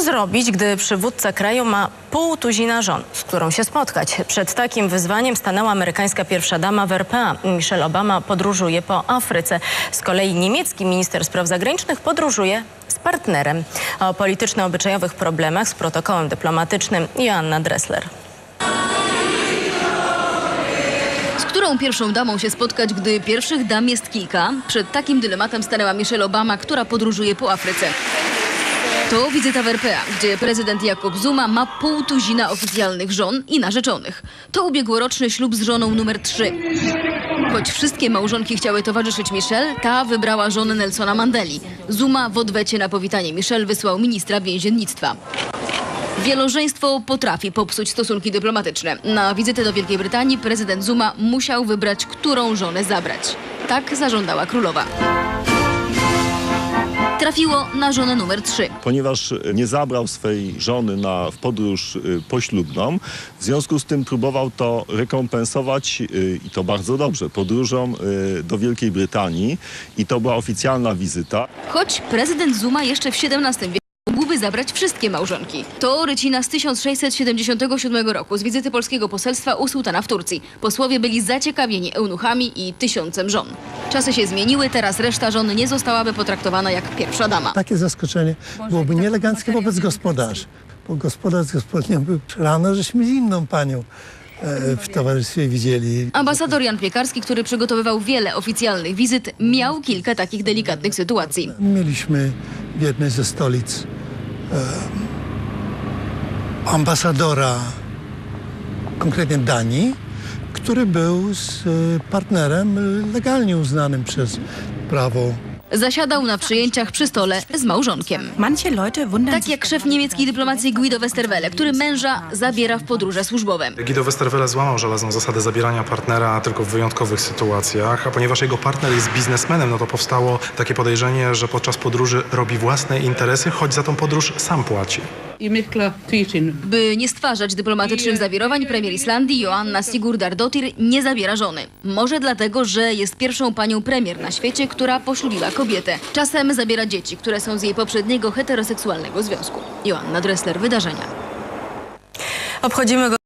Co zrobić, gdy przywódca kraju ma pół tuzina żon, z którą się spotkać? Przed takim wyzwaniem stanęła amerykańska pierwsza dama w RPA. Michelle Obama podróżuje po Afryce. Z kolei niemiecki minister spraw zagranicznych podróżuje z partnerem. O polityczno-obyczajowych problemach z protokołem dyplomatycznym Joanna Dressler. Którą pierwszą damą się spotkać, gdy pierwszych dam jest kilka? Przed takim dylematem stanęła Michelle Obama, która podróżuje po Afryce. To wizyta w RPA, gdzie prezydent Jakob Zuma ma pół tuzina oficjalnych żon i narzeczonych. To ubiegłoroczny ślub z żoną numer 3. Choć wszystkie małżonki chciały towarzyszyć Michelle, ta wybrała żonę Nelsona Mandeli. Zuma w odwecie na powitanie Michelle wysłał ministra więziennictwa. Wielożeństwo potrafi popsuć stosunki dyplomatyczne. Na wizytę do Wielkiej Brytanii prezydent Zuma musiał wybrać, którą żonę zabrać. Tak zażądała królowa. Trafiło na żonę numer 3. ponieważ nie zabrał swej żony na, w podróż y, poślubną. W związku z tym próbował to rekompensować y, i to bardzo dobrze podróżą do Wielkiej Brytanii i to była oficjalna wizyta. Choć prezydent Zuma jeszcze w XVII wieku zabrać wszystkie małżonki. To rycina z 1677 roku z wizyty polskiego poselstwa u sułtana w Turcji. Posłowie byli zaciekawieni eunuchami i tysiącem żon. Czasy się zmieniły, teraz reszta żon nie zostałaby potraktowana jak pierwsza dama. Takie zaskoczenie byłoby nieeleganckie wobec gospodarzy. Bo gospodarz z gospodnią był rano, żeśmy z inną panią e, w towarzystwie widzieli. Ambasador Jan Piekarski, który przygotowywał wiele oficjalnych wizyt, miał kilka takich delikatnych sytuacji. Mieliśmy w jednej ze stolic ambasadora, konkretnie Danii, który był z e, partnerem legalnie uznanym przez prawo Zasiadał na przyjęciach przy stole z małżonkiem. Tak jak szef niemieckiej dyplomacji Guido Westerwelle, który męża zabiera w podróże służbowe. Guido Westerwelle złamał żelazną zasadę zabierania partnera tylko w wyjątkowych sytuacjach, a ponieważ jego partner jest biznesmenem, no to powstało takie podejrzenie, że podczas podróży robi własne interesy, choć za tą podróż sam płaci. By nie stwarzać dyplomatycznych zawirowań, premier Islandii Joanna Sigurdardottir nie zabiera żony. Może dlatego, że jest pierwszą panią premier na świecie, która poślubiła kobietę. Czasem zabiera dzieci, które są z jej poprzedniego heteroseksualnego związku. Joanna Dressler, Wydarzenia. Obchodzimy go